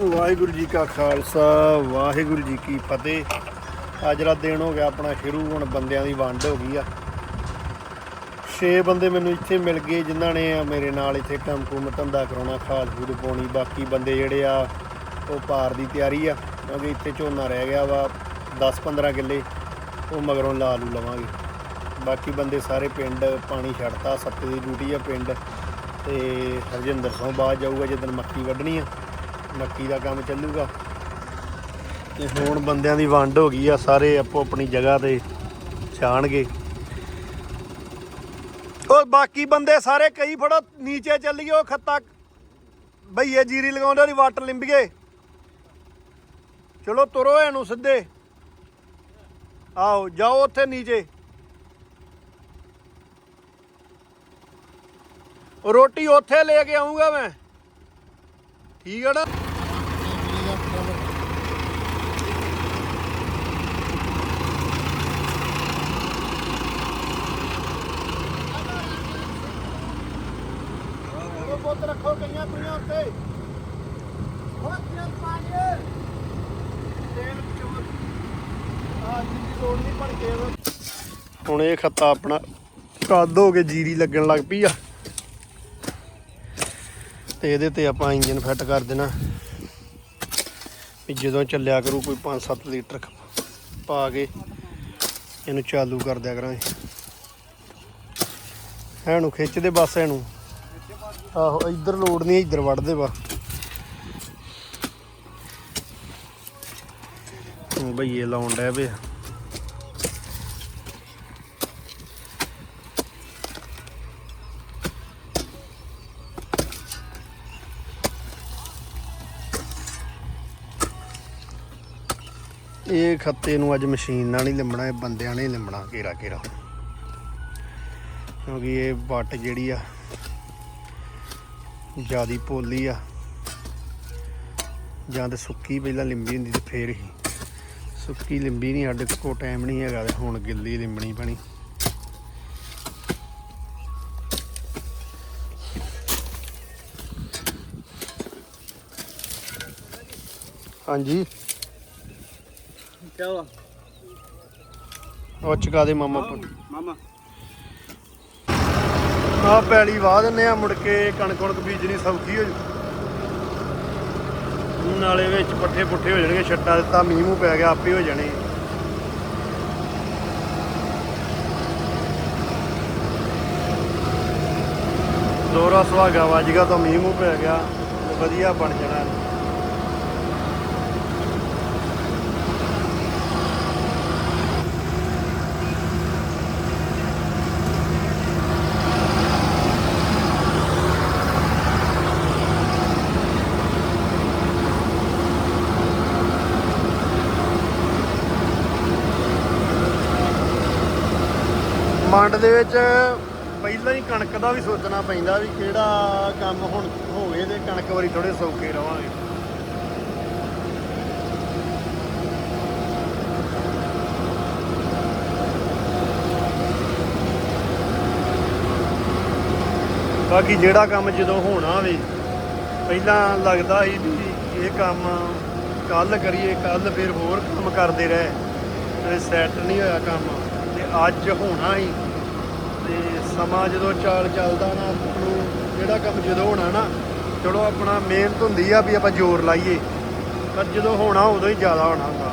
ਵਾਹਿਗੁਰੂ ਜੀ ਕਾ ਖਾਲਸਾ, ਵਾਹਿਗੁਰੂ ਜੀ ਕੀ ਫਤਿਹ। ਅੱਜ ਦਾ ਦਿਨ ਹੋ ਗਿਆ ਆਪਣਾ ਸ਼ੁਰੂ, ਹੁਣ ਬੰਦਿਆਂ ਦੀ ਵੰਡ ਹੋ ਗਈ ਆ। ਛੇ ਬੰਦੇ ਮੈਨੂੰ ਇੱਥੇ ਮਿਲ ਗਏ, ਜਿਨ੍ਹਾਂ ਨੇ ਮੇਰੇ ਨਾਲ ਇੱਥੇ ਕੰਮ ਕੁਮ ਧੰਦਾ ਕਰਾਉਣਾ, ਖਾਦ ਫੂਡ ਪਾਉਣੀ, ਬਾਕੀ ਬੰਦੇ ਜਿਹੜੇ ਆ, ਉਹ ਪਾਰ ਦੀ ਤਿਆਰੀ ਆ। ਕਿਉਂਕਿ ਇੱਥੇ ਝੋਨਾ ਰਹਿ ਗਿਆ ਵਾ 10-15 ਕਿੱਲੇ, ਉਹ ਮਗਰੋਂ ਲਾ ਲੂ ਲਵਾਂਗੇ। ਬਾਕੀ ਬੰਦੇ ਸਾਰੇ ਪਿੰਡ ਪਾਣੀ ਛੱਡਤਾ, ਸੱਤੇ ਦੀ ਡਿਊਟੀ ਆ ਪਿੰਡ, ਤੇ ਹਰਜਿੰਦਰ ਸਿੰਘ ਬਾਅਦ ਜਾਊਗਾ ਜਦੋਂ ਮੱਕੀ ਵੱਢਣੀ ਆ। ਮੱਕੀ ਦਾ ਕੰਮ ਚੱਲੂਗਾ। ਤੇ ਹੁਣ ਬੰਦਿਆਂ ਦੀ ਵੰਡ ਹੋ ਗਈ ਆ, ਸਾਰੇ ਆਪੋ ਆਪਣੀ ਜਗ੍ਹਾ ਤੇ ਛਾਣਗੇ। ਉਹ ਬਾਕੀ ਬੰਦੇ ਸਾਰੇ ਕਈ ਫੜੋ, ਨੀਚੇ ਚੱਲੀਏ ਉਹ ਖੱਤਾ ਭਈਏ ਜੀਰੀ ਲਗਾਉਂਦੇ, ਉਹਦੀ ਵਾਟਰ ਲਿੰਬੀਏ। ਚਲੋ ਤੁਰੋ ਇਹਨੂੰ ਸਿੱਧੇ। ਆਓ ਜਾਓ ਉੱਥੇ ਨੀਚੇ। ਰੋਟੀ ਉੱਥੇ ਲੈ ਕੇ ਆਉਂਗਾ ਮੈਂ। ਠੀਕ ਹੈ ਨਾ ਉਹ ਪੁੱਤ ਰੱਖੋ ਕਈਆਂ ਕੁਈਆਂ ਉੱਤੇ ਹੁਣ ਕਿਹਨ ਪਾਣੀ ਤੇਲ ਚੋਰ ਆ ਜਿੰਦੀ ਲੋੜ ਨਹੀਂ ਬਣ ਕੇ ਹੁਣ ਇਹ ਖੱਤਾ ਆਪਣਾ ਕੱਦ ਹੋ ਕੇ ਜੀਰੀ ਲੱਗਣ ਲੱਗ ਪਈ ਆ। ਤੇ ਇਹਦੇ ਤੇ ਆਪਾਂ ਇੰਜਨ ਫਿੱਟ ਕਰ ਦੇਣਾ। ਵੀ ਜਦੋਂ ਚੱਲਿਆ ਕਰੂ ਕੋਈ 5-7 ਲੀਟਰ ਪਾ ਕੇ ਇਹਨੂੰ ਚਾਲੂ ਕਰ ਦਿਆ ਕਰਾਂਗੇ। ਇਹਨੂੰ ਖਿੱਚਦੇ ਬਸ ਇਹਨੂੰ। ਆਹੋ, ਇੱਧਰ ਲੋੜ ਨਹੀਂ, ਇੱਧਰ ਵੜਦੇ ਵਾ ਬਈਏ ਲਾਉਣ ਡੈ ਪਏ ਇਹ ਖੱਤੇ ਨੂੰ ਅੱਜ ਮਸ਼ੀਨ ਨਾਲ ਨਹੀਂ ਲਿੰਬਣਾ, ਇਹ ਬੰਦਿਆਂ ਨੇ ਹੀ ਲਿੰਬਣਾ ਘੇਰਾ ਘੇਰਾ। ਕਿਉਂਕਿ ਇਹ ਵੱਟ ਜਿਹੜੀ ਆ, ਜਿਆਦੀ ਪੋਲੀ ਆ, ਜਾਂ ਤੇ ਸੁੱਕੀ ਪਹਿਲਾਂ ਲਿੰਬੀ ਹੁੰਦੀ ਤੇ ਫੇਰ ਹੀ। ਸੁੱਕੀ ਲਿੰਬੀ ਨਹੀਂ, ਸਾਡੇ ਕੋਲ ਟਾਈਮ ਨਹੀਂ ਹੈਗਾ ਤੇ ਹੁਣ ਗਿੱਲੀ ਲਿੰਬਣੀ ਪੈਣੀ। ਹਾਂਜੀ। क्या हुआ ਉਹ ਚਕਾ ਦੇ ਮਾਮਾ ਪੁੱਤ मामा ਆ ਪੈਲੀ ਵਾਹ ਦਿੰਨੇ ਆ ਮੁੜ ਕੇ ਕਣਕ ਕਣਕ ਬੀਜਣੀ ਸੌਖੀ ਹੋ ਜੂ ਨਾਲੇ ਵਿੱਚ ਪੱਠੇ ਪੁੱਠੇ ਹੋ ਜਾਣਗੇ ਛੱਟਾ ਦਿੱਤਾ ਮੀਂਹ ਮੂੰਹ ਪੈ ਗਿਆ ਆਪੇ ਹੋ ਜਾਣੇ ਦੋਰਾ ਸੁਹਾਗਾ ਵੱਜ ਗਿਆ ਤਾਂ ਮੀਂਹ ਮੂੰਹ ਪੈ ਗਿਆ ਤੇ ਵਧੀਆ ਬਣ ਜਾਣਾ ਇਹਨੇ। ਦੇ ਵਿੱਚ ਪਹਿਲਾਂ ਹੀ ਕਣਕ ਦਾ ਵੀ ਸੋਚਣਾ ਪੈਂਦਾ ਵੀ ਕਿਹੜਾ ਕੰਮ ਹੁਣ ਹੋਵੇ ਤੇ ਕਣਕ ਵਾਰੀ ਥੋੜੇ ਸੌਖੇ ਰਵਾਂਗੇ। ਬਾਕੀ ਜਿਹੜਾ ਕੰਮ ਜਦੋਂ ਹੋਣਾ ਹੋਵੇ ਪਹਿਲਾਂ ਲੱਗਦਾ ਸੀ ਵੀ ਇਹ ਕੰਮ ਕੱਲ ਕਰੀਏ ਕੱਲ ਫਿਰ ਹੋਰ ਕੰਮ ਕਰਦੇ ਰਹੇ। ਤੇ ਸੈੱਟ ਨਹੀਂ ਹੋਇਆ ਕੰਮ। ਤੇ ਅੱਜ ਹੋਣਾ ਹੀ ਤੇ ਸਮਾਂ ਜਦੋਂ ਚਾਲ ਚੱਲਦਾ ਨਾ ਨੂੰ ਜਿਹੜਾ ਕੰਮ ਜਦੋਂ ਹੋਣਾ ਨਾ, ਚਲੋ ਆਪਣਾ ਮਿਹਨਤ ਹੁੰਦੀ ਆ ਵੀ ਆਪਾਂ ਜ਼ੋਰ ਲਾਈਏ, ਪਰ ਜਦੋਂ ਹੋਣਾ ਉਦੋਂ ਹੀ ਜ਼ਿਆਦਾ ਹੋਣਾ ਹੁੰਦਾ।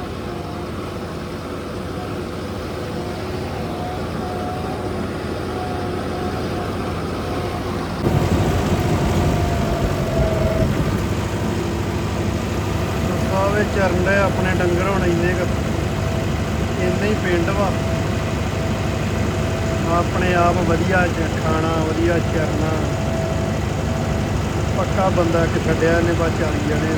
ਚਰਨ ਦੇ ਆਪਣੇ ਡੰਗਰ ਹੁਣ ਇੰਨੇ ਕੁ ਇੰਨੇ ਹੀ ਪਿੰਡ ਵਾ। ਆਪਣੇ ਆਪ ਵਧੀਆ ਖਾਣਾ, ਵਧੀਆ ਚਰਨਾ। ਪੱਕਾ ਬੰਦਾ ਇੱਕ ਛੱਡਿਆ ਇਹਨੇ ਬਾ ਚਾਲੀ ਜਾਣੇ।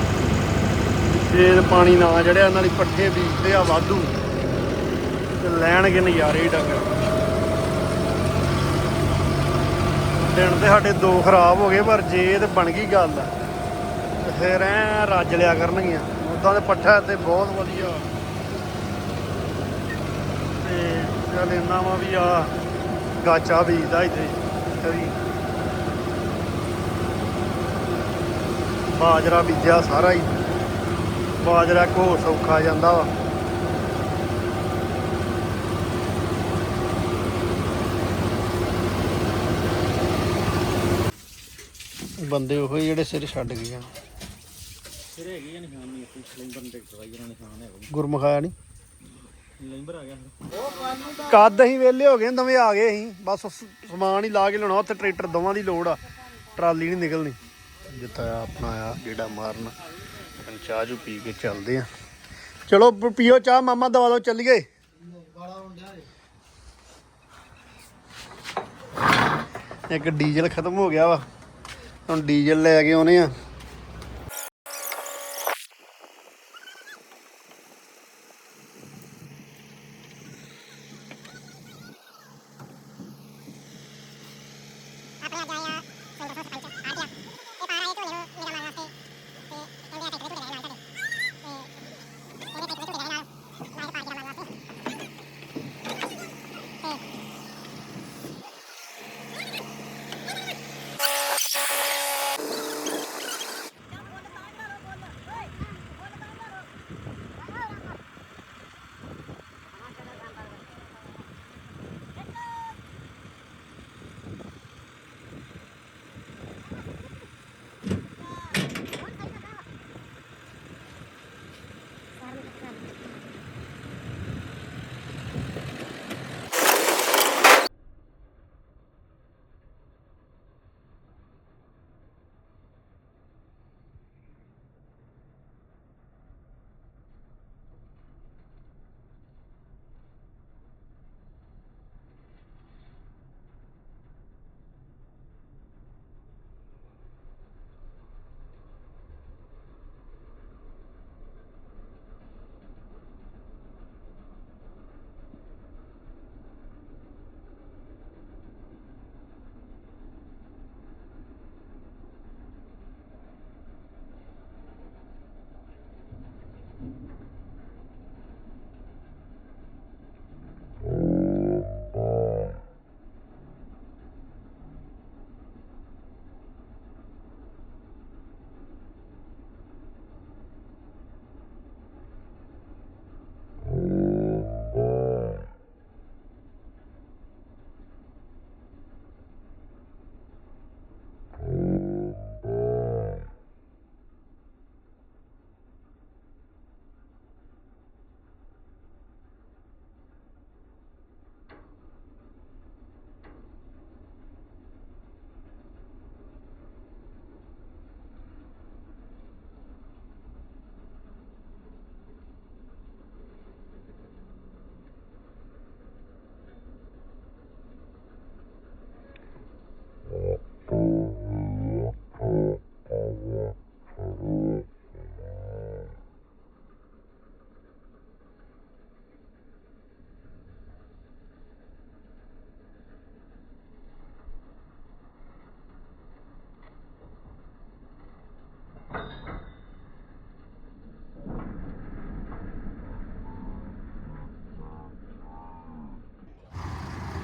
ਫੇਰ ਪਾਣੀ ਨਾ ਜੜਿਆ ਇਹਨਾਂ ਦੀ ਪੱਠੇ ਬੀਜਦੇ ਆ ਵਾਧੂ। ਤੇ ਲੈਣਗੇ ਨਜ਼ਾਰੇ ਡੰਗਰ। ਦਿਨ ਤੇ ਸਾਡੇ ਦੋ ਖਰਾਬ ਹੋ ਗਏ, ਪਰ ਜੇ ਤੇ ਬਣ ਗਈ ਗੱਲ, ਤੇ ਫੇਰ ਐ ਰੱਜ ਲਿਆ ਕਰਨਗੀਆਂ। ਉਦਾਂ ਦੇ ਪੱਠਾ ਤੇ ਬਹੁਤ ਵਧੀਆ। ਤੇ ਚੱਲ ਇੰਨਾ ਵਾ ਵੀ ਆ। ਗਾਚਾ ਬੀਜਦਾ ਇੱਥੇ ਕਦੀ। ਬਾਜਰਾ ਬੀਜਿਆ ਸਾਰਾ ਹੀ। ਬਾਜਰਾ ਕੋ ਸੌਖਾ ਜਾਂਦਾ ਵਾ। ਬੰਦੇ ਉਹ ਹੀ ਜਿਹੜੇ ਸਿਰ ਛੱਡ ਗਏ ਆ। ਫਿਰ ਹੈਗੀ ਆ ਨਿਸ਼ਾਨ ਨਹੀਂ ਟਿਕਟ ਵਾਈ ਜਿਹੜਾ ਨਿਸ਼ਾਨ ਹੈਗਾ। ਗੁਰਮਖਾਇਆ ਨਹੀਂ? ਲੈਂਬਰ ਆ ਗਿਆ ਕੱਦ ਅਸੀਂ ਵੇਲੇ ਹੋ ਗਏ, ਨਵੇਂ ਆ ਗਏ ਅਸੀਂ। ਬਸ ਸ- ਸਮਾਨ ਹੀ ਲਾ ਕੇ ਲਾਉਣਾ ਉੱਥੇ ਟਰੈਕਟਰ ਦੋਵਾਂ ਦੀ ਲੋੜ ਆ। ਟਰਾਲੀ ਨਹੀਂ ਨਿਕਲਣੀ। ਜਿੱਤਾ ਆਪਣਾ ਆ ਜਿਹੜਾ ਮਾਰਨ। ਹੁਣ ਚਾਹ ਜੂ ਪੀ ਕੇ ਚੱਲਦੇ ਆ। ਚਲੋ, ਪ- ਪੀਓ ਚਾਹ, ਮਾਮਾ ਦਵਾ ਦੋ, ਚੱਲੀਏ। ਇੱਕ ਡੀਜ਼ਲ ਖਤਮ ਹੋ ਗਿਆ ਵਾ। ਹੁਣ ਡੀਜ਼ਲ ਲੈ ਕੇ ਆਉਨੇ ਆ।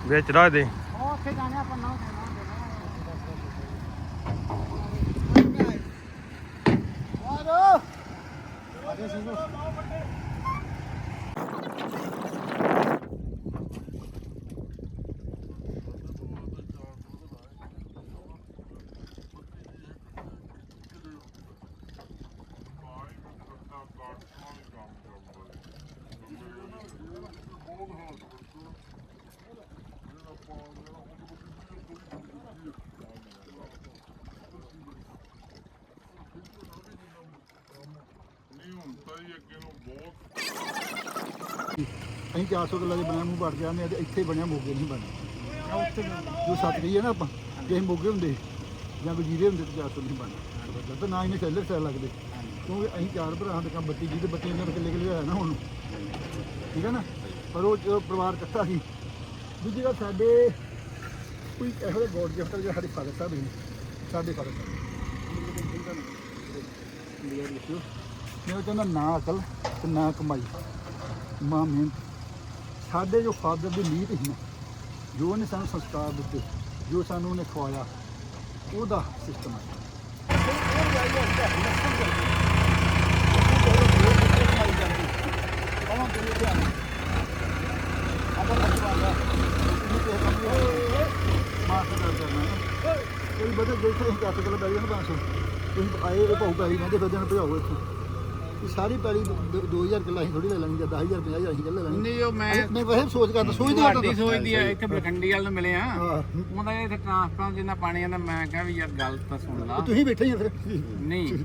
ਵਿੱਚ ਰੱਖ ਦੇ। ਉਹ ਉੱਥੇ ਜਾਣੇ ਆਪਾਂ ਨਾ ਅਸੀਂ 400 ਕਿੱਲਾ ਦੇ ਬਣਿਆ ਮੂੰਹ ਵੜ ਜਾਂਦੇ ਆ ਤੇ ਇੱਥੇ ਬਣਿਆ ਮੋਗੇ ਨਹੀਂ ਬਣਿਆ। ਜੋ ਸੱਤ ਕਹੀਏ ਨਾ ਆਪਾਂ ਜੇ ਅਸੀਂ ਮੋਗੇ ਹੁੰਦੇ ਜਾਂ ਕੋਈ ਜੀਰੇ ਹੁੰਦੇ ਤੇ 400 ਨਹੀਂ ਬਣਨਾ ਤੇ ਨਾ ਇਹਨੇ ਸੈਲਰ ਸੈਲ ਲੱਗਦੇ। ਕਿਉਂਕਿ ਅਸੀਂ ਚਾਰ ਭਰਾ ਹਾਂ ਤੇ ਕੰਮ ਬੱਤੀ ਜੀ ਤੇ ਬੱਤੀ ਇਹਨਾਂ ਕਿੱਲੇ ਕਿੱਲੇ ਹੋਇਆ ਨਾ ਹੁਣ। ਠੀਕ ਹੈ ਨਾ? ਪਰ ਉਹ ਜੋ ਪਰਿਵਾਰ ਇਕੱਠਾ ਸੀ ਦੂਜੀ ਗੱਲ ਸਾਡੇ ਕੋਈ ਇਹੋ ਜਿਹਾ ਗੋਡ ਗਿਫਟ ਜਿਹੜਾ ਸਾਡੇ ਫਾਦਰ ਸਾਹਿਬ ਨੇ ਸਾਡੇ ਫਾਦਰ ਸਾਹਿਬ। ਮੈਂ ਉਹ ਕਹਿੰਦਾ, ਨਾ ਅਕਲ ਤੇ ਨਾ ਕਮਾਈ। ਮਾਂ ਮਿਹਨਤ। ਸਾਡੇ ਜੋ ਫਾਦਰ ਦੀ ਨੀਤ ਸੀ ਨਾ, ਜੋ ਉਹਨੇ ਸਾਨੂੰ ਸੰਸਕਾਰ ਦਿੱਤੇ, ਜੋ ਸਾਨੂੰ ਉਹਨੇ ਖਵਾਇਆ, ਉਹਦਾ ਸਿਸਟਮ ਹੈ ਕੋਈ ਬਦਲ ਦੇਖੋ ਅਸੀਂ ਕੱਟ ਕੇ ਲੱਗ ਜਾਣ 500 ਤੁਸੀਂ ਆਏ, ਉਹ ਭਾਊ ਪੈਰੀ ਨਾ ਤੇ ਫਿਰ ਦਿਨ ਭਜਾਓ ਇੱਥੋਂ। ਸਾਰੀ ਪੈਲੀ 2000 ਕਿੱਲਾ ਅਸੀਂ ਥੋੜੀ ਲੈ ਲੈਣੀ ਜਾਂ 10000 50000 ਅਸੀਂ ਕਿੱਲਾ ਲੈ ਲੈਣੀ। ਨਹੀਂ ਉਹ ਮੈਂ ਨਹੀਂ ਵੈਸੇ ਸੋਚ ਕਰਦਾ ਸੋਚਦੇ ਤੁਹਾਡੀ ਸੋਚਦੀ ਆ ਇੱਥੇ ਬਖੰਡੀ ਵਾਲ ਨੂੰ ਮਿਲੇ ਆ। ਹਾਂ। ਉਹਦਾ ਇੱਥੇ ਟ੍ਰਾਂਸਪੋਰਟ ਜਿੰਨਾ ਪਾਣੀ ਆਂਦਾ ਮੈਂ ਕਿਹਾ ਵੀ ਯਾਰ ਗੱਲ ਤਾਂ ਸੁਣ ਲਾ। ਤੁਸੀਂ ਬੈਠੇ ਹੀ ਆ ਫਿਰ। ਨਹੀਂ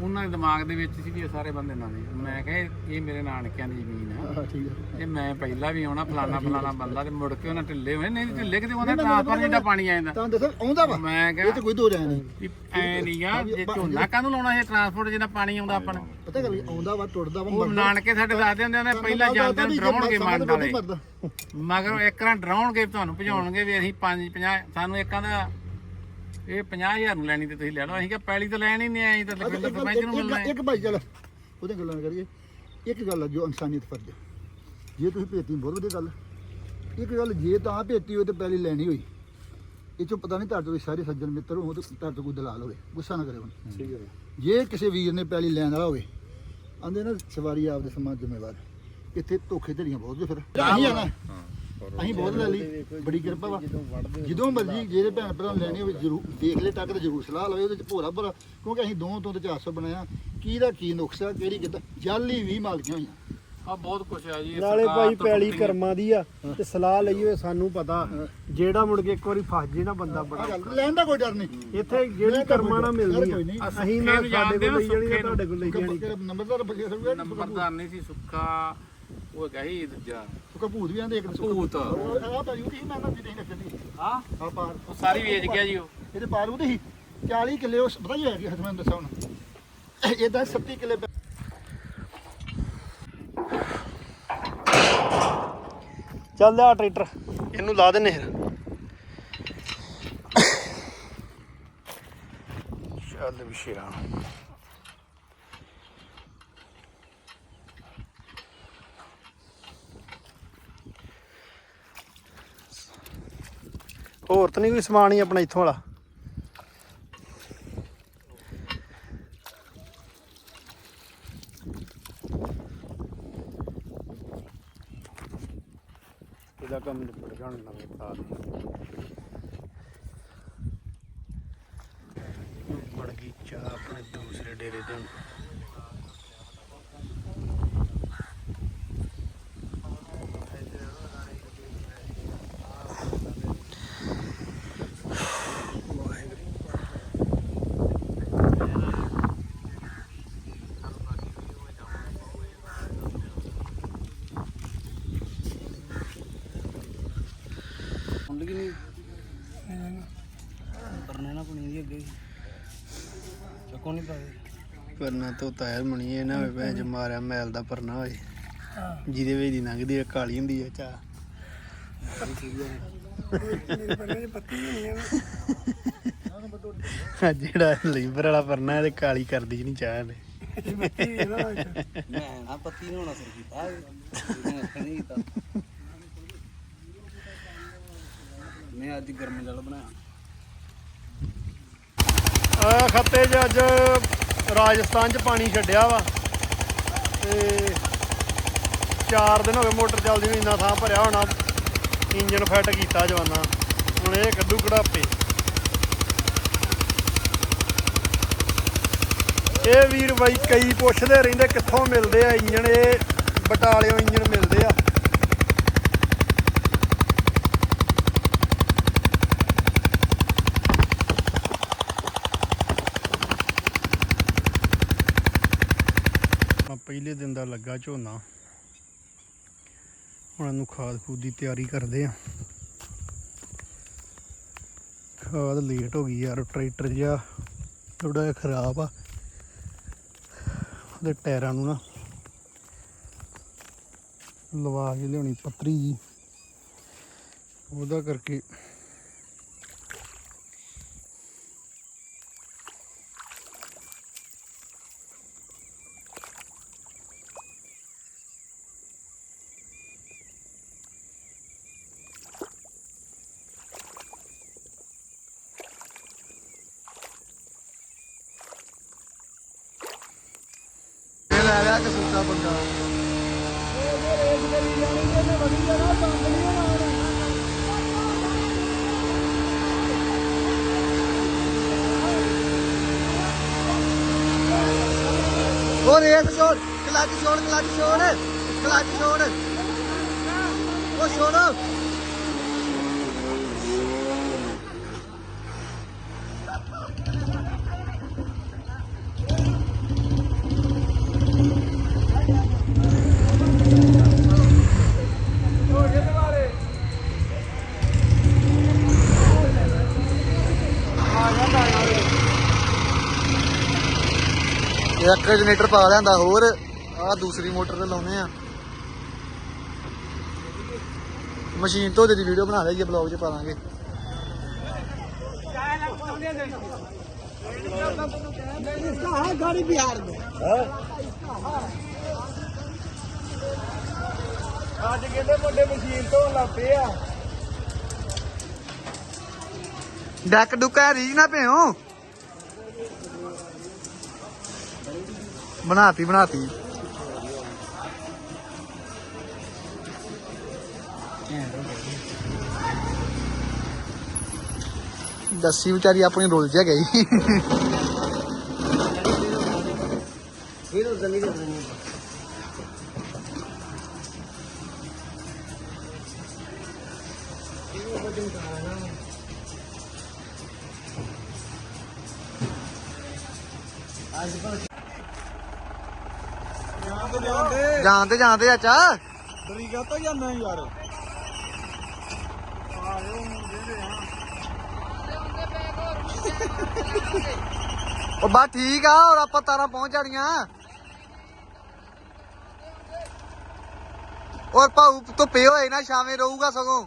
ਉਹਨਾਂ ਦੇ ਦਿਮਾਗ ਦੇ ਵਿੱਚ ਸੀ ਵੀ ਇਹ ਸਾਰੇ ਬੰਦੇ ਨਵੇਂ ਮੈਂ ਕਿਹਾ ਇਹ- ਇਹ ਮੇਰੇ ਨਾਨਕਿਆਂ ਦੀ ਜ਼ਮੀਨ ਆ। ਹਾਂ ਠੀਕ ਹੈ ਇਹ ਮੈਂ ਪਹਿਲਾਂ ਵੀ ਆਉਣਾ ਫਲਾਣਾ ਫਲਾਣਾ ਬੰਦਾ ਤੇ ਮੁੜ ਕੇ ਉਹਨਾਂ ਢਿੱਲੇ ਹੋਏ। ਨਹੀਂ ਢਿੱਲੇ ਕਿਤੇ ਉਹਦਾ ਟ੍ਰਾਂਸਫਰ ਜਿੱਦਾਂ ਪਾਣੀ ਆ ਜਾਂਦਾ। ਤਾਂ ਦੱਸੋ ਆਉਂਦਾ ਵਾ? ਮੈਂ ਇਹ ਕਿਹਾ ਤੇ ਕੋਈ ਦੋ ਰਹਿ ਨਹੀਂ। ਐ ਨਹੀਂ ਆ ਜੇ ਝੋਨਾ ਕਾਹਨੂੰ ਲਾਉਣਾ ਇਹ ਟ੍ਰਾਂਸਪੋਰਟ ਜਿੱਦਾਂ ਪਾਣੀ ਆਉਂਦਾ ਆਪਾਂ ਨੂੰ? ਪਤਾ ਗੱਲ ਕੀ, ਆਉਂਦਾ ਵਾ ਟੁੱਟਦਾ ਵਾ ਉਹ ਨਾਨਕੇ ਸਾਡੇ ਦੱਸਦੇ ਹੁੰਦੇ ਨੇ ਪਹਿਲਾਂ ਜਾਂਦੇ ਨੇ ਡਰਾਉਣਗੇ ਮੰਨ ਵਾਲੇ। ਮਰਦਾ? ਮਗਰ ਇੱਕ ਰਾਂ ਡਰਾਉਣਗੇ ਤੁਹਾਨੂੰ ਭਜਾਉਣਗੇ ਵੀ ਅਸੀਂ 5 50 ਸਾਨੂੰ ਇੱਕਾਂ ਦਾ ਇਹ 50000 ਨੂੰ ਲੈਣੀ ਤੇ ਤੁਸੀਂ ਲੈ ਲਓ। ਅਸੀਂ ਕਿਹਾ ਪੈਲੀ ਤਾਂ ਲੈਣੀ ਨਹੀਂ ਆਈ ਤਾਂ ਲਖਵਿੰਦਰ ਸਰਪੰਚ ਨੂੰ ਮਿਲਣਾ ਹੈ। ਇੱਕ ਇੱਕ ਭਾਈ ਚੱਲ। ਉਹਦੇ ਗੱਲਾਂ ਨਾ ਕਰੀਏ। ਇੱਕ ਗੱਲ ਆ ਜੋ ਇਨਸਾਨੀਅਤ ਫਰਜ਼ ਹੈ ਜੇ ਤੁਸੀਂ ਭੇਤੀ ਬਹੁਤ ਵਧੀਆ ਗੱਲ ਇੱਕ ਗੱਲ ਜੇ ਤਾਂ ਭੇਤੀ ਹੋਈ ਤੇ ਪਹਿਲੀ ਲੈਣੀ ਹੋਈ। ਇਹ ਚੋਂ ਪਤਾ ਨਹੀਂ ਤੁਹਾਡੇ ਤੋਂ ਸਾਰੇ ਸੱਜਣ ਮਿੱਤਰ ਹੋਣ ਤੇ ਤੁਹਾਡੇ ਤੋਂ ਕੋਈ ਦਲਾਲ ਹੋਵੇ। ਗੁੱਸਾ ਨਾ ਕਰਿਓ ਹੁਣ। ਠੀਕ ਹੈ। ਜੇ ਕਿਸੇ ਵੀਰ ਨੇ ਪਹਿਲੀ ਲੈਣ ਵਾਲਾ ਹੋਵੇ ਆਂਦੇ ਨਾ ਸਵਾਰੀ ਆਪਦੇ ਸਮਾਜ ਜ਼ਿੰਮੇਵਾਰ ਇੱਥੇ ਧੋਖੇ ਧੜੀਆਂ ਬਹੁਤ ਜੇ ਫਿਰ। ਅਸੀਂ ਆ ਨਾ ਅਸੀਂ ਬਹੁਤ ਲੈ ਲਈ ਬੜੀ ਕਿਰਪਾ ਵਾ। ਜਦੋਂ ਮਰਜ਼ੀ ਜਿਹੜੇ ਭੈਣ ਭਰਾ ਨੂੰ ਲੈਣੀ ਹੋਵੇ ਜਰੂਰ ਦੇਖ ਲੈ ਟੱਕ ਤੇ ਜਰੂਰ ਸਲਾਹ ਲਵੇ ਉਹਦੇ ਚ ਭੋਰਾ ਭੋਰਾ। ਕਿਉਂਕਿ ਅਸੀਂ ਦੋ ਤੋਂ ਤੇ 400 ਬਣਾਇਆ। ਕੀ ਦਾ ਕੀ ਨੁਕਸ ਕਿਹੜੀ ਕਿੱਦਾਂ। ਜਾਲੀ ਵੀ ਮਾਲਕੀਆਂ ਹੋਈਆਂ। ਆ ਬਹੁਤ ਕੁਝ ਆ ਜੀ ਇਹ ਨਾਲੇ ਸਰਕਾਰ ਭਾਈ ਪੈਲੀ ਕਰਮਾਂ ਦੀ ਆ ਤੇ ਸਲਾਹ ਲਈ ਹੋਏ ਸਾਨੂੰ ਪਤਾ ਜਿਹੜਾ ਮੁੜ ਕੇ ਇੱਕ ਵਾਰੀ ਫਸ ਜੇ ਨਾ ਬੰਦਾ ਬੜਾ ਲੈਣ ਦਾ ਕੋਈ ਡਰ ਨਹੀਂ। ਇੱਥੇ ਜਿਹੜੀ ਕਰਮਾਂ ਨਾਲ ਮਿਲਦੀ। ਆ। ਅਸੀਂ ਨਾ ਸੁੱਖੇ ਸਾਡੇ ਕੋਲ ਲਈ ਹੋ, ਨਾ ਤੁਹਾਡੇ ਕੋਲ ਲਈ ਜਾਣੀ। ਨੰਬਰਦਾਰ ਬਗੇ ਸਰੂਗਾ ਨੰਬਰਦਾਰ ਨਹੀਂ ਸੀ ਸੁੱਖਾ ਉਹ ਕਹੀ ਦੂਜਾ। ਸੁੱਕਾ ਭੂਤ ਵੀ ਆਂਦੇ ਇੱਕ ਸੁੱਕਾ ਭੂਤ। ਆ ਭਾਈ ਉਹ ਕੀ ਮੈਂ ਨਾ ਜਿੱਦੇ ਨੱਚਦੀ ਹਾਂ? ਆ ਪਾਰ। ਉਹ ਸਾਰੀ ਵੇਚ ਗਿਆ ਜੀ ਉਹ। ਇਹਦੇ ਪਾਰ ਉਹਦੇ ਹੀ। 40 ਕਿੱਲੇ ਉਸ ਪਤਾ ਹੀ ਹੈ ਕਿ ਹਸਮਨ ਦੱਸਾਂ ਹੁਣ ਇਹਦਾ 70 ਕਿੱਲੇ ਚੱਲ ਲਿਆ ਟਰੈਕਟਰ। ਇਹਨੂੰ ਲਾ ਦਿੰਨੇ ਫਿਰ। ਚੱਲ ਵਿਸ਼ੇਰਾ ਹੋਰ ਤਾਂ ਨਹੀਂ ਕੋਈ ਸਮਾਨ ਹੀ ਆਪਣਾ ਇੱਥੋਂ ਵਾਲਾ। ਕੰਮ ਨਵੇਂ ਪਾ ਦੇ ਬਣ ਗਈ ਚਾਹ ਆਪਣੇ ਦੂਸਰੇ ਡੇਰੇ ਤੇ ਹੁੰਦ ਕਿ ਨਹੀਂ ਕਰਨੇ ਨਾ ਪਣੀ ਦੀ ਅੱਗੇ ਚੱਕੋ ਨਹੀਂ ਪਾਵੇ ਪਰਨਾ ਤੋਂ ਤਾਇਰ ਮਣੀ ਇਹ ਨਾ ਹੋਵੇ ਭੈਣ ਚ ਮਾਰਿਆ ਮੈਲ ਦਾ ਪਰਨਾ ਹੋਏ। ਜਿਹਦੇ ਵਿੱਚ ਦੀ ਲੰਘਦੀ ਕਾਲੀ ਹੁੰਦੀ ਆ ਚਾਹ। ਆ ਜਿਹੜਾ ਲੀਵਰ ਵਾਲਾ ਪਰਨਾ ਇਹ ਤੇ ਕਾਲੀ ਕਰਦੀ ਨਹੀਂ ਚਾਹ ਨੇ ਮੈਂ ਨਾ ਪੱਤੀ ਨੂੰ ਹੋਣਾ ਸਰ ਕੀਤਾ ਮੈਂ ਅੱਜ ਗਰਮ ਜਲ ਬਣਾਇਆ। ਖੱਤੇ 'ਚ ਅੱਜ ਰਾਜਸਥਾਨ 'ਚ ਪਾਣੀ ਛੱਡਿਆ ਵਾ ਤੇ 4 ਦਿਨ ਹੋ ਗਏ ਮੋਟਰ ਚੱਲਦੀ ਨੂੰ ਇੰਨਾ ਥਾਂ ਭਰਿਆ ਹੋਣਾ, ਇੰਜਨ ਫਿੱਟ ਕੀਤਾ ਜਵਾਨਾ, ਹੁਣ ਇਹ ਕੱਢੂ ਕਢਾਪੇ। ਇਹ ਵੀਰ ਬਾਈ ਕਈ ਪੁੱਛਦੇ ਰਹਿੰਦੇ ਕਿੱਥੋਂ ਮਿਲਦੇ ਆ ਇੰਜਣ, ਇਹ ਬਟਾਲਿਓ ਇੰਜਣ ਮਿਲਦੇ ਆ। ਪਹਿਲੇ ਦਿਨ ਦਾ ਲੱਗਾ ਝੋਨਾ। ਉਹਨਾਂ ਨੂੰ ਖਾਦ ਖੂਦ ਦੀ ਤਿਆਰੀ ਕਰਦੇ ਆ। ਖਾਦ ਲੇਟ ਹੋ ਗਈ ਯਾਰ ਟਰੈਕਟਰ ਜਿਹਾ ਥੋੜਾ ਜਿਹਾ ਖਰਾਬ ਆ। ਉਹਦੇ ਟਾਇਰਾਂ ਨੂੰ ਨਾ ਲਵਾ ਕੇ ਲਿਆਉਣੀ ਪੱਤਰੀ ਜੀ। ਉਹਦਾ ਕਰਕੇ alakası uçağa bakalım. और एक छोड़ खिलाड़ी छोड़ खिलाड़ी छोड़ खिलाड़ी छोड़ वो छोड़ो ਇੱਕ ਜਨਰੇਟਰ ਪਾ ਲਿਆਂਦਾ ਹੋਰ ਆ ਦੂਸਰੀ ਮੋਟਰ ਤੇ ਲਾਉਨੇ ਆ ਮਸ਼ੀਨ ਤੋਂ ਦੀ ਵੀਡੀਓ ਬਣਾ ਲਈਏ ਬਲੌਗ 'ਚ ਪਾ ਦਾਂਗੇ गाड़ी बिहार में ਅੱਜ ਕਹਿੰਦੇ ਮੁੰਡੇ ਮਸ਼ੀਨ ਤੋਂ ਲਾਤੇ ਆ ਡੱਕ ਡੁੱਕਾ ਰੀਜ ਨਾ ਭਿਓ ਬਣਾਤੀ ਬਣਾਤੀ। ਦੱਸੀ ਵਿਚਾਰੀ ਆਪਣੀ ਰੁੱਲ ਜਾ ਗਈ। ਜਾਂਦੇ ਜਾਂਦੇ ਚਾਚਾ ਤਰੀਕਾ ਤਾਂ ਜਾਂਦਾ ਯਾਰ? ਉਹ ਬਾ ਠੀਕ ਆ ਔਰ ਆਪਾਂ ਤਾਰਾਂ ਪਹੁੰਚ ਜਾਣੀਆਂ। ਔਰ ਭਾਊ ਧੁੱਪੇ ਹੋਏ ਨਾ ਸ਼ਾਮੇ ਰਹੂਗਾ ਸਗੋਂ।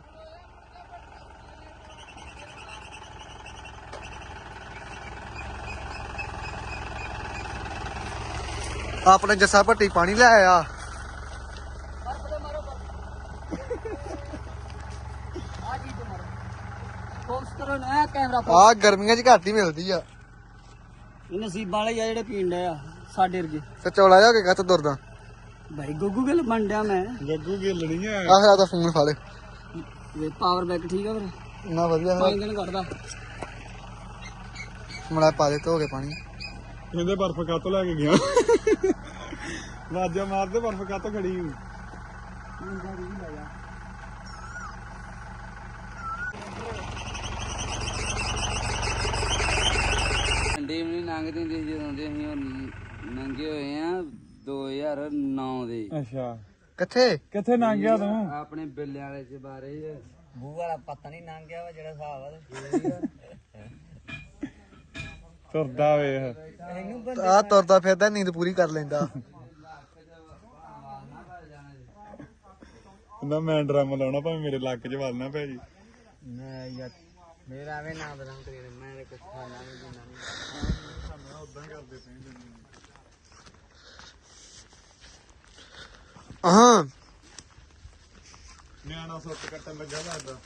ਆਪਣੇ ਜੱਸਾ ਭੱਟੀ ਪਾਣੀ ਲੈ ਆਇਆ ਫੋਕਸ ਕਰੋ ਨਾ ਕੈਮਰਾ ਆ ਗਰਮੀਆਂ 'ਚ ਘੱਟ ਹੀ ਮਿਲਦੀ ਆ। ਇਹ ਨਸੀਬ ਵਾਲੇ ਆ ਜਿਹੜੇ ਪੀਣ ਡਏ ਆ ਸਾਡੇ ਵਰਗੇ। ਤੇ ਚੌਲਾ ਜਾ ਕੇ ਗੱਤ ਦੁਰਦਾ। ਭਾਈ ਗੁੱਗੂ ਗਿਲ ਮੰਡਿਆ ਮੈਂ। ਗੱਗੂ ਗਿੱਲ ਨਹੀਂ ਆ ਆ ਫਿਰ ਆ ਤਾਂ ਫੋਨ ਫੜ ਵੇ ਪਾਵਰ ਬੈਕ ਠੀਕ ਆ ਫਿਰ? ਨਾ ਵਧੀਆ ਪਾਣੀ ਦਿਨ ਕੱਢਦਾ। ਮੜਾ ਪਾ ਦੇ ਧੋ ਕੇ ਪਾਣੀ। ਕਹਿੰਦੇ ਬਰਫ਼ ਕਾਤੋਂ ਲੈ ਕੇ ਗਿਆ। ਵਾਜਾ ਮਾਰਦੇ ਬਰਫ਼ ਕਾਤੋਂ ਖੜੀ ਹੂੰ ਠੰਡੇ ਵੀ ਨਹੀਂ ਲੰਘਦੇ ਹੁੰਦੇ ਸੀ ਜਦੋਂ ਦੇ ਅਸੀਂ ਉਹ ਨੰਗੇ ਹੋਏ ਆ 2009 ਦੇ। ਅੱਛਾ। ਕਿੱਥੇ? ਕਿੱਥੇ ਲੰਘ ਗਿਆ ਤੂੰ? ਆਪਣੇ ਬਿੱਲੇ ਵਾਲੇ ਚ ਬਾਰੇ। ਮੂੰਹ ਵਾਲਾ ਪਤਾ ਨਹੀਂ ਲੰਘ ਗਿਆ ਵਾ ਜਿਹੜਾ ਹਿਸਾਬ ਆ ਤੁਰਦਾ ਵੇਖ। ਆ ਤੁਰਦਾ ਫਿਰਦਾ ਨੀਂਦ ਪੂਰੀ ਕਰ ਲੈਂਦਾ। ਕਹਿੰਦਾ ਮੈਂ ਡਰਮ ਲਾਉਣਾ ਭਾਵੇਂ ਮੇਰੇ ਲੱਕ 'ਚ ਵੱਲ ਨਾ ਪੈ ਜੀ। ਮੈਂ ਯਾਰ ਮੇਰਾ ਵੀ ਨਾਮ ਬਦਨਾਮ ਕਰੀ ਮੈਂ ਕੁਝ ਖਾਣਾ ਨਹੀਂ ਪੀਣਾ ਨਹੀਂ ਹਾਂ। ਨਿਆਣਾ ਸੁੱਤ ਕੱਟਣ ਲੱਗਾ ਲੱਗਦਾ।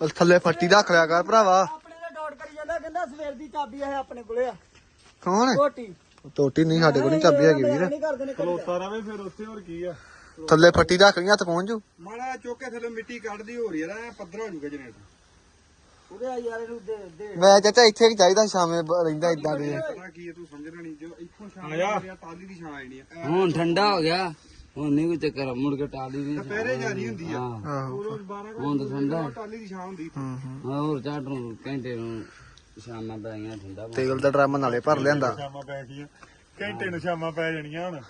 ਉਹ ਥੱਲੇ ਫੱਟੀ ਰੱਖ ਲਿਆ ਕਰ ਭਰਾਵਾ। ਆਪਣੇ ਦਾ ਡਾਟ ਕਰੀ ਜਾਂਦਾ ਕਹਿੰਦਾ ਸਵੇਰ ਦੀ ਚਾਬੀ ਹੈ ਆਪਣੇ ਕੋਲੇ ਆ। ਕੌਣ? ਕੋਟੀ ਟੋਟੀ ਨਹੀਂ ਸਾਡੇ ਕੋਲ ਨਹੀਂ ਚਾਬੀ ਹੈਗੀ ਵੀਰ। ਖਲੋਤਾ ਰਵੇ ਫਿਰ ਉੱਥੇ ਹੋਰ ਕੀ ਆ? ਥੱਲੇ ਫੱਟੀ ਰੱਖ ਲਈ ਹੱਥ ਪਹੁੰਚ ਜੂ ਮਾੜਾ ਚੁੱਕ ਕੇ ਥੱਲੇ ਮਿੱਟੀ ਕੱਢਦੀ ਹੋ ਰਹੀ ਆ ਨਾ ਪੱਧਰ ਹੋ ਜੂਗਾ ਜਨਰੇਟਰ ਉਹਦੇ ਆ ਯਾਰ ਇਹਨੂੰ ਦੇ ਦੇ ਮੈਂ ਚਾਚਾ ਇੱਥੇ ਕਿ ਚਾਹੀਦਾ ਸ਼ਾਮੇ ਬ- ਰਹਿੰਦਾ ਇਦਾਂ ਦੇ। ਪਤਾ ਕੀ ਹੈ ਤੂੰ ਸਮਝਣਾ ਨਹੀਂ ਜੋ ਇੱਥੋਂ ਛਾਂ ਆ ਤਾਲੀ ਦੀ ਛਾਂ ਆਣੀ ਆ। ਹੁਣ ਠੰਡਾ ਹੋ ਗਿਆ। ਹੁਣ ਨਹੀਂ ਕੋਈ ਚੱਕਰ ਮੁੜ ਕੇ ਟਾਲੀ ਦੀ ਪਹਿਰੇ ਜਾਰੀ ਹੁੰਦੀ ਆ। ਹਾਂ। ਆਹੋ ਰੋਜ਼ 12 ਹੁਣ ਤਾਂ ਠੰਡਾ। ਟਾਲੀ ਦੀ ਛਾਂ ਹੁੰਦੀ। ਹੂੰ ਹੂੰ। ਹੋਰ ਝਾੜ ਨੂੰ ਘੰਟੇ ਨੂੰ ਸ਼ਾਮਾਂ ਪੈ ਗਈਆਂ ਠੰਡਾ ਪਾ- ਤੇਲ ਦਾ ਡਰਮ ਨਾਲੇ ਭਰ ਲਿਆਂਦਾ। ਸ਼ਾਮਾਂ ਪੈ ਗਈਆਂ। ਘੰਟੇ ਨੂੰ ਸ਼ਾਮਾਂ ਪੈ ਜਾਣੀਆਂ ਹੁਣ।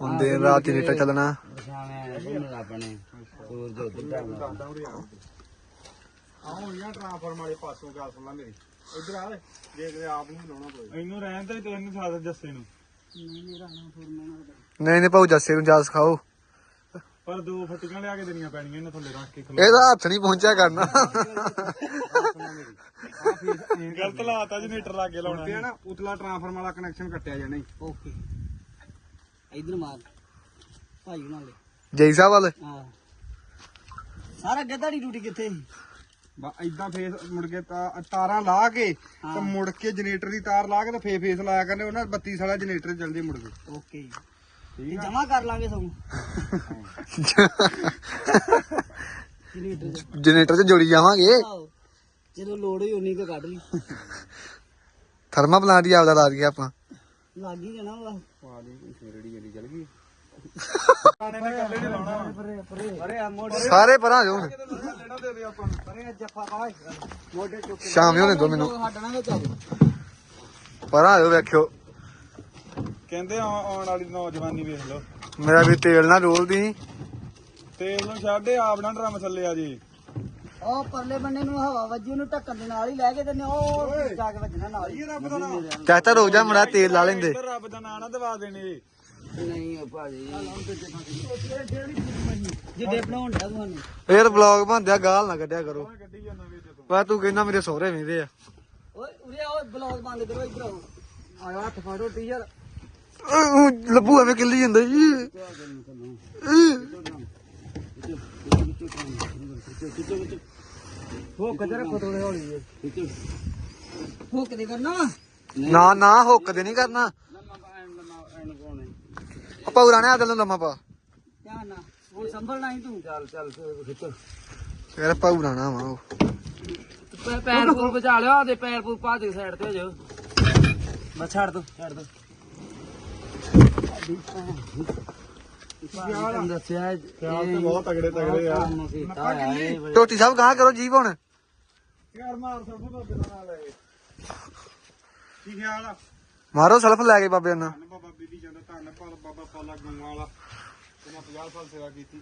ਹੁਣ ਦਿਨ ਰਾਤ ਜਨਰੇਟਰ ਚੱਲਣਾ। ਸ਼ਾਮਾਂ ਆਪਣੇ। ਆ ਹੋਣੀਆਂ ਟ੍ਰਾਂਸਫਾਰਮ ਵਾਲੇ ਪਾਸੋਂ ਗੱਲ ਸੁਣ ਲੈ ਮੇਰੀ। ਇੱਧਰ ਆ ਜੇ ਕਿਤੇ ਆਪ ਨੂੰ ਲਾਉਣਾ ਪਵੇ ਇਹਨੂੰ ਰਹਿਣ ਤੇ ਤੈਨੂੰ ਸਾਥ ਜੱਸੇ ਨੂੰ। ਨਹੀਂ ਨਹੀਂ ਭਾਊ ਜੱਸੇ ਨੂੰ ਜਾ ਸਿਖਾਓ। ਪਰ ਦੋ ਫੱਟੀਆਂ ਲਿਆ ਕੇ ਦੇਣੀਆਂ ਪੈਣੀਆਂ ਇਹਨਾਂ ਥੱਲੇ ਰੱਖ ਕੇ ਇਹਦਾ ਹੱਥ ਨਹੀਂ ਪਹੁੰਚਿਆ ਕਰਨਾ। ਗਲਤ ਲਾਤਾ ਜਨਰੇਟਰ ਲਾਗੇ ਲਾਉਣਾ ਤੇ ਨਾ ਉਤਲਾ ਟ੍ਰਾਂਸਫਾਰਮ ਵਾਲਾ ਕਨੈਕਸ਼ਨ ਕੱਟਿਆ ਜਾਣਾ ਈ। ਓਕੇ। ਇਧਰ ਮਾਰ। ਭਾਈ ਨਾਲ ਲੈ ਜੈ ਸਾਹਿਬ ਵਾਲ। ਹਾਂ। ਸਾਰਾ ਗੱਦਾ ਦੀ ਡਿਊਟੀ ਕਿੱਥੇ ਸੀ? ਇਦਾਂ ਫੇਸ ਮੁੜ ਕੇ ਤਾਂ ਤਾਰਾਂ ਲਾ ਕੇ ਤੇ ਮੁੜ ਕੇ ਜਨਰੇਟਰ ਦੀ ਤਾਰ ਲਾ ਕੇ ਤੇ ਫੇਰ ਫੇਸ ਲਾਇਆ ਕਰਨੇ ਉਹਨਾਂ 32 ਸਾਲਾ ਜਨਰੇਟਰ ਚੱਲ ਜੇ ਮੁੜ ਕੇ। ਓਕੇ ਤੇ ਜਮਾ ਕਰ ਲਾਂਗੇ ਸਗੋਂ। ਜਨਰੇਟਰ ਚ ਜਨਰੇਟਰ 'ਚ ਜੋੜੀ ਜਾਵਾਂਗੇ। ਆਹੋ। ਜਦੋਂ ਲੋੜ ਹੋਈ ਉਨੀ ਕੁ ਕੱਢ ਲਈ। ਥਰਮਾ ਪਲਾਂਟ ਹੀ ਆਪਦਾ ਲਾ ਦਈਏ ਆਪਾਂ। ਲੱਗ ਹੀ ਜਾਣਾ ਵਾ। ਸਾਰੇ ਪਰਾਂ ਜੋ ਪਰੇ ਜੱਫਾ ਪਾ ਮੋਢੇ ਚੁੱਕ ਸ਼ਾਮ ਨੂੰ ਦੋ ਮੈਨੂੰ। ਪਰਾਂ ਆਇਓ ਵੇਖਿਓ। ਕਹਿੰਦੇ ਆਉਣ ਵਾਲੀ ਨੌਜਵਾਨੀ ਵੇਖ ਲਓ। ਮੇਰਾ ਵੀ ਤੇਲ ਨਾ ਡੋਲਦੀ। ਤੇਲ ਨੂੰ ਛੱਡੇ ਆਪ ਨਾ ਡਰਮ ਥੱਲੇ ਆ ਜੀ। ਉਹ ਪਰਲੇ ਬੰਨੇ ਨੂੰ ਹਵਾ ਵੱਜੀ ਉਹਨੂੰ ਢੱਕਣ ਦੇ ਨਾਲ ਹੀ ਲੈ ਕੇ ਤੇ ਨੇ ਉਹ ਜਾ ਕੇ ਵੱਜਣਾ ਨਾਲ ਹੀ। ਚਾਚਾ ਰੁਕ ਜਾ ਮੜਾ ਤੇਲ ਲਾ ਲੈਂਦੇ। ਰੱਬ ਦਾ ਨਾਂ ਨਾ ਦਵਾ ਦੇਣੇ। ਨਹੀਂ ਉਹ ਭਾਜੀ। ਜਿੱਡੇ ਬਣਾਉਣ ਦਾ ਤੁਹਾਨੂੰ। ਫੇਰ ਵਲੌਗ ਬਣਦਿਆ ਗਾਲ ਨਾ ਕੱਢਿਆ ਕਰੋ। ਗੱਡੀ ਜਾਂਦਾ ਵਿੱਚ ਤੋਂ ਵਾ ਤੂੰ ਕਹਿੰਦਾ ਮੇਰੇ ਸਹੁਰੇ ਵੇਂਦੇ ਆ। ਓਏ ਉਰੇ ਆਓ ਬਲੌਗ ਬੰਦ ਕਰੋ ਇੱਧਰ ਆਓ। ਆਇਆ ਹੱਥ ਫੜੋ ਟੀਚਰ ਅਹ, ਉਹ ਲੱਭੂ ਐਵੇਂ ਕਿੱਲੀ ਜਾਂਦਾ ਜੀ। ਹੋ ਕਦਰ ਰੱਖੋ ਥੋੜੇ ਹੌਲੀ ਜੇ ਹੋ ਕਦੇ ਕਰਨਾ। ਵਾ ਨਾ ਨਾ ਹੁੱਕ ਦੇ ਨਹੀਂ ਕਰਨਾ। ਆਪਾਂ ਉਰਾਣੇ ਆਦਲ ਨੂੰ ਲੰਮਾ ਪਾ ਧਿਆਨ ਨਾਲ ਹੁਣ ਸੰਭਲਣਾ ਹੀ ਤੂੰ। ਚੱਲ ਚੱਲ ਖਿੱਚ। ਫੇਰ ਆਪਾਂ ਉਰਾਣਾ ਵਾ ਉਹ। ਪੈਰ ਪੂਰ ਬਚਾ ਲਿਆ ਉਹਦੇ ਪੈਰ ਪੂਰ ਪਾ ਦੇ ਸਾਈਡ ਤੇ ਹੋ ਜਾਓ ਬਸ ਛੱਡ ਦੋ ਛੱਡ ਦੋ। ਦੱਸਿਆ ਇਹ ਬਹੁਤ ਤਗੜੇ ਤਗੜੇ ਆ। ਇਹ ਟੋਟੀ ਸਾਹਿਬ ਗਾਂ ਕਰੋ ਜੀਭ ਹੁਣ। ਯਾਰ ਮਾਰ ਸਭ ਬਾਬੇ ਦਾ ਨਾਲ ਹੈ ਕੀ ਖਿਆਲ ਆ? ਮਾਰੋ ਸਲਫ ਲੈ ਕੇ ਬਾਬੇ ਨਾਲ ਬਾਬਾ ਬੀਬੀ ਜਾਂਦਾ ਧੰਨ ਭਾਲ ਬਾਬਾ ਪਾਲਾ ਗੂਆਂ ਵਾਲਾ। ਇਹਨਾਂ 50 ਸਾਲ ਸੇਵਾ ਕੀਤੀ।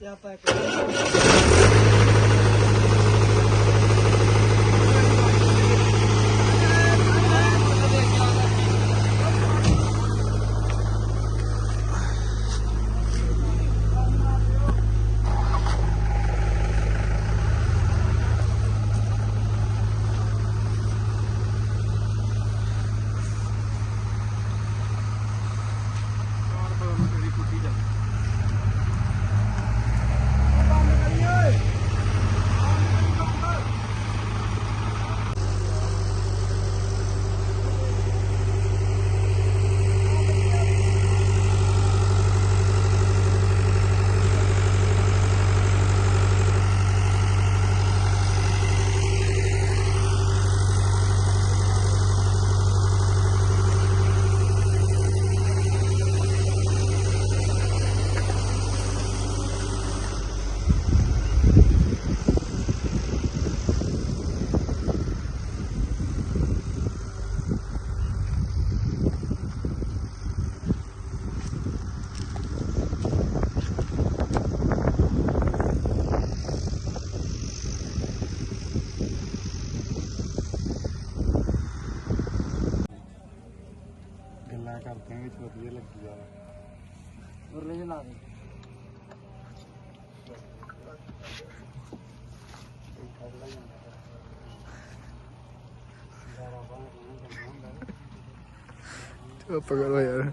ਤੇ ਆਪਾਂ ਇੱਕ ਗੱਲਾਂ ਕਰਦੇ ਵਿੱਚ ਵਧੀਆ ਲੱਗੀ ਆ। ਉਰਲੇ ਜਿਹੇ ਲਾ ਦੇ। ਕਰੋ ਯਾਰ।